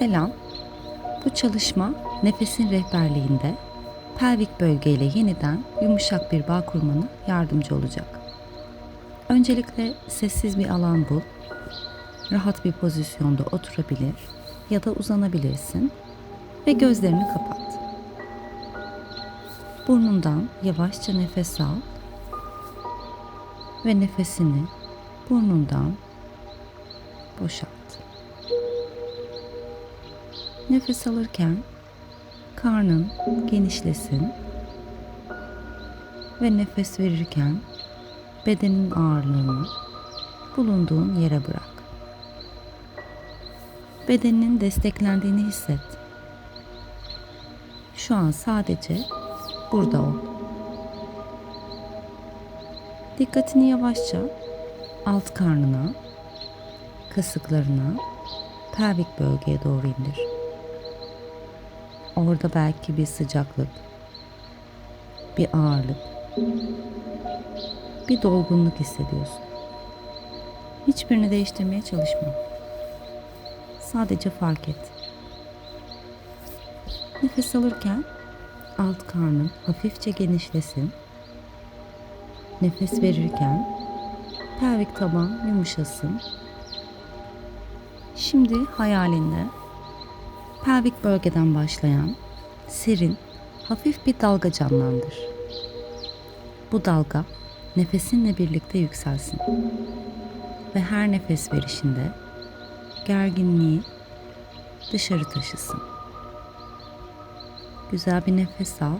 Selam. Bu çalışma nefesin rehberliğinde pelvik bölgeyle yeniden yumuşak bir bağ kurmana yardımcı olacak. Öncelikle sessiz bir alan bul. Rahat bir pozisyonda oturabilir ya da uzanabilirsin ve gözlerini kapat. Burnundan yavaşça nefes al ve nefesini burnundan boşalt. Nefes alırken karnın genişlesin ve nefes verirken bedenin ağırlığını bulunduğun yere bırak. Bedeninin desteklendiğini hisset. Şu an sadece burada ol. Dikkatini yavaşça alt karnına, kasıklarına, pelvik bölgeye doğru indir. Orada belki bir sıcaklık, bir ağırlık, bir dolgunluk hissediyorsun. Hiçbirini değiştirmeye çalışma. Sadece fark et. Nefes alırken alt karnın hafifçe genişlesin. Nefes verirken pelvik taban yumuşasın. Şimdi hayalinde pelvik bölgeden başlayan serin, hafif bir dalga canlandır. Bu dalga nefesinle birlikte yükselsin. Ve her nefes verişinde gerginliği dışarı taşısın. Güzel bir nefes al.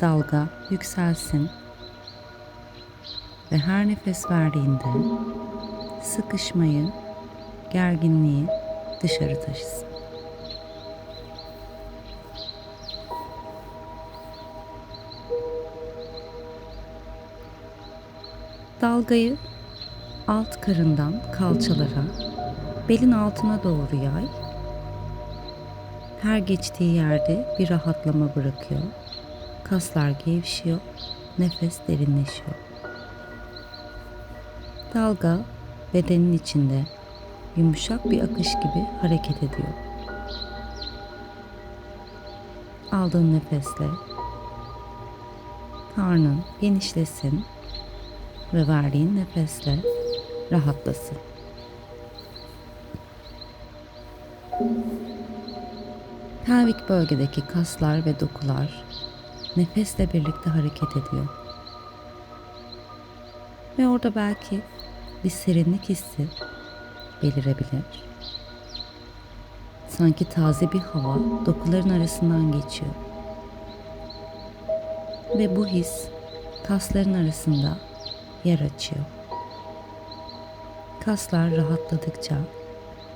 Dalga yükselsin. Ve her nefes verdiğinde sıkışmayı, gerginliği dışarı taşısın. Dalgayı alt karından kalçalara, belin altına doğru yay. Her geçtiği yerde bir rahatlama bırakıyor. Kaslar gevşiyor, nefes derinleşiyor. Dalga bedenin içinde yumuşak bir akış gibi hareket ediyor. Aldığın nefesle karnın genişlesin ve verdiğin nefesle rahatlasın. Pelvik bölgedeki kaslar ve dokular nefesle birlikte hareket ediyor. Ve orada belki bir serinlik hissi belirebilir. Sanki taze bir hava dokuların arasından geçiyor. Ve bu his kasların arasında yer açıyor. Kaslar rahatladıkça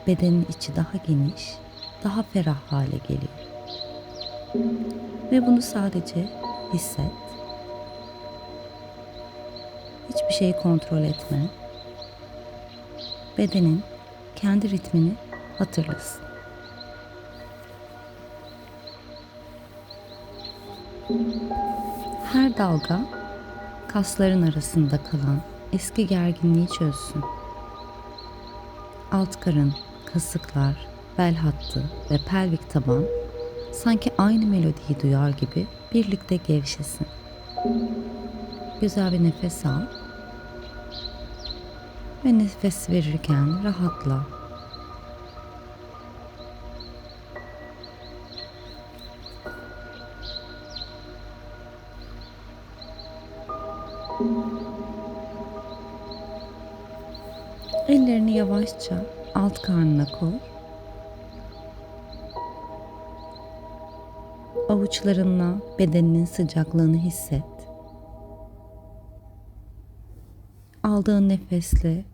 bedenin içi daha geniş, daha ferah hale geliyor. Ve bunu sadece hisset. Hiçbir şeyi kontrol etme. Bedenin kendi ritmini hatırlasın. Her dalga kasların arasında kalan eski gerginliği çözsün. Alt karın, kasıklar, bel hattı ve pelvik taban sanki aynı melodiyi duyar gibi birlikte gevşesin. Güzel bir nefes al ve nefes verirken rahatla. Ellerini yavaşça alt karnına koy. Avuçlarınla bedeninin sıcaklığını hisset. Aldığın nefesle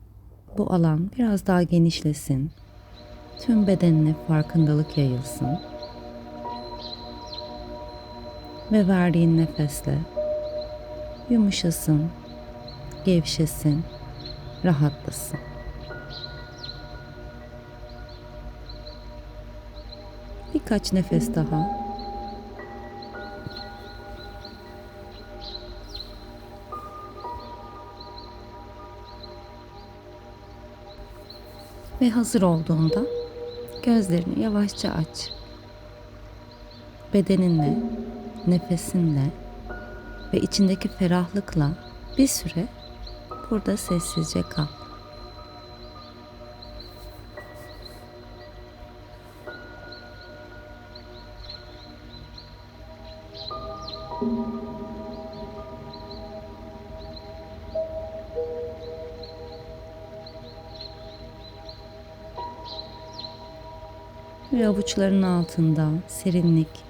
bu alan biraz daha genişlesin. Tüm bedenine farkındalık yayılsın. Ve verdiğin nefesle yumuşasın, gevşesin, rahatlasın. Birkaç nefes daha. Ve hazır olduğunda Gözlerini yavaşça aç. Bedeninle, nefesinle ve içindeki ferahlıkla bir süre burada sessizce kal. Ve avuçların altında serinlik,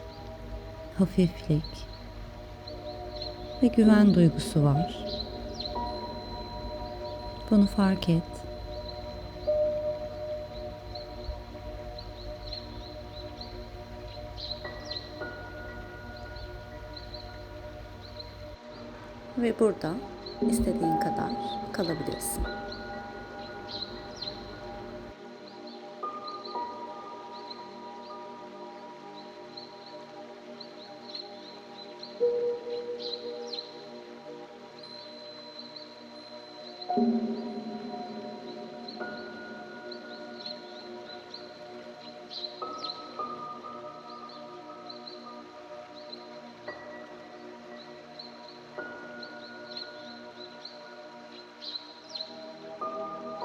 hafiflik ve güven duygusu var. Bunu fark et. Ve burada istediğin kadar kalabilirsin.